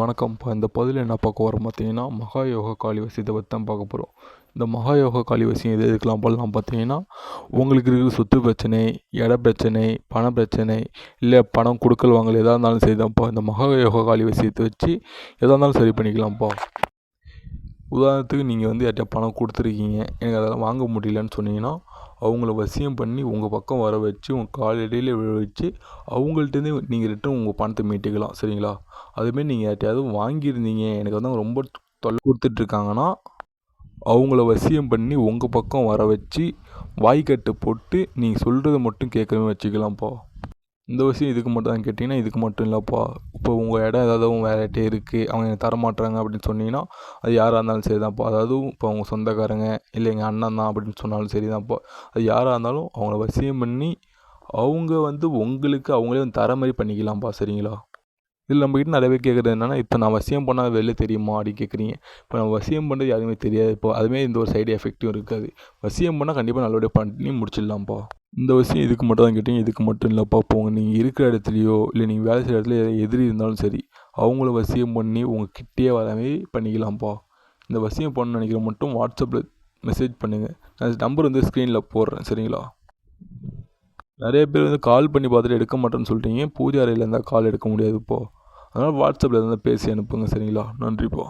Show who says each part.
Speaker 1: வணக்கம்ப்பா இந்த பதில் என்ன பார்க்க வரோம் பார்த்தீங்கன்னா மகா யோகா காளி வசியத்தை பற்றி தான் பார்க்க போகிறோம் இந்த மகா யோகா காளி வசியம் எது எதுக்கெலாம் பண்ணலாம் பார்த்தீங்கன்னா உங்களுக்கு இருக்கிற சொத்து பிரச்சனை இட பிரச்சனை பண பிரச்சனை இல்லை பணம் கொடுக்கல் வாங்கல் எதாக இருந்தாலும் சரி தான்ப்பா இந்த மகா யோகா காளி வசியத்தை வச்சு எதாக இருந்தாலும் சரி பண்ணிக்கலாம்ப்பா. உதாரணத்துக்கு நீங்கள் வந்து யார்கிட்ட பணம் கொடுத்துருக்கீங்க. எனக்கு அதெல்லாம் வாங்க முடியலன்னு சொன்னீங்கன்னா அவங்கள வசியம் பண்ணி உங்கள் பக்கம் வர வச்சு உங்கள் காலடியில் விழ வச்சு அவங்கள்ட்டேருந்தே நீங்கள் ரிட்டன் உங்கள் பணத்தை மீட்டுக்கலாம். சரிங்களா? அதுமாரி நீங்கள் யார்கிட்டயாவது வாங்கியிருந்தீங்க. எனக்கு வந்து அவங்க ரொம்ப தொல்லை கொடுத்துட்ருக்காங்கன்னா அவங்கள வசியம் பண்ணி உங்கள் பக்கம் வர வச்சு வாய்க்கட்டு போட்டு நீங்கள் சொல்கிறத மட்டும் கேட்கவே வச்சுக்கலாம்ப்பா. இந்த விஷயம் இதுக்கு மட்டும் தான் கேட்டிங்கன்னா இதுக்கு மட்டும் இல்லைப்பா. இப்போ உங்கள் இடம் ஏதாவது வேறு இருக்குது அவங்க எனக்கு தரமாட்டுறாங்க அப்படின்னு சொன்னீங்கன்னா அது யாராக இருந்தாலும் சரி தான்ப்பா அதாவது இப்போ அவங்க சொந்தக்காரங்க இல்லை எங்கள் அண்ணன் தான் அப்படின்னு சொன்னாலும் சரி தான்ப்பா அது யாராக இருந்தாலும் அவங்கள வசியம் பண்ணி அவங்க வந்து உங்களுக்கு அவங்களே வந்து தர மாதிரி பண்ணிக்கலாம்ப்பா சரிங்களா? இதில் நம்மக்கிட்ட நிறைய பேர் கேட்குறது என்னென்னா இப்போ நான் வசியம் பண்ணால் வெளில தெரியுமா அப்படி கேட்குறீங்க இப்போ நான் வசியம் பண்ணுறது யாருமே தெரியாது இப்போ அதுமாரி இந்த ஒரு சைடு எஃபெக்ட்டும் இருக்காது. வசியம் பண்ணால் கண்டிப்பாக நல்லபடியாக பண்ணி முடிச்சிடலாம்ப்பா இந்த விஷயம் இதுக்கு மட்டும் தான் கேட்டீங்க இதுக்கு மட்டும் இல்லைப்பா போங்க. நீங்கள் இருக்கிற இடத்துலையோ இல்லை நீங்கள் வேலை செய்கிற இடத்துல எதிரி இருந்தாலும் சரி அவங்கள வசியம் பண்ணி உங்கள் கிட்டேயே வரவே பண்ணிக்கலாம்ப்பா. இந்த வசியம் பண்ண நினைக்கிற மட்டும் வாட்ஸ்அப்பில் மெசேஜ் பண்ணுங்கள் நான் நம்பர் வந்து ஸ்க்ரீனில் போடுறேன் சரிங்களா? நிறைய பேர் வந்து கால் பண்ணி பார்த்துட்டு எடுக்க மாட்டேன்னு சொல்லிட்டீங்க. பூஜை அறையில் இருந்தால் கால் எடுக்க முடியாதுப்போ. அதனால் வாட்ஸ்அப்பில் இருந்தால் பேசி அனுப்புங்க சரிங்களா? நன்றிப்பா.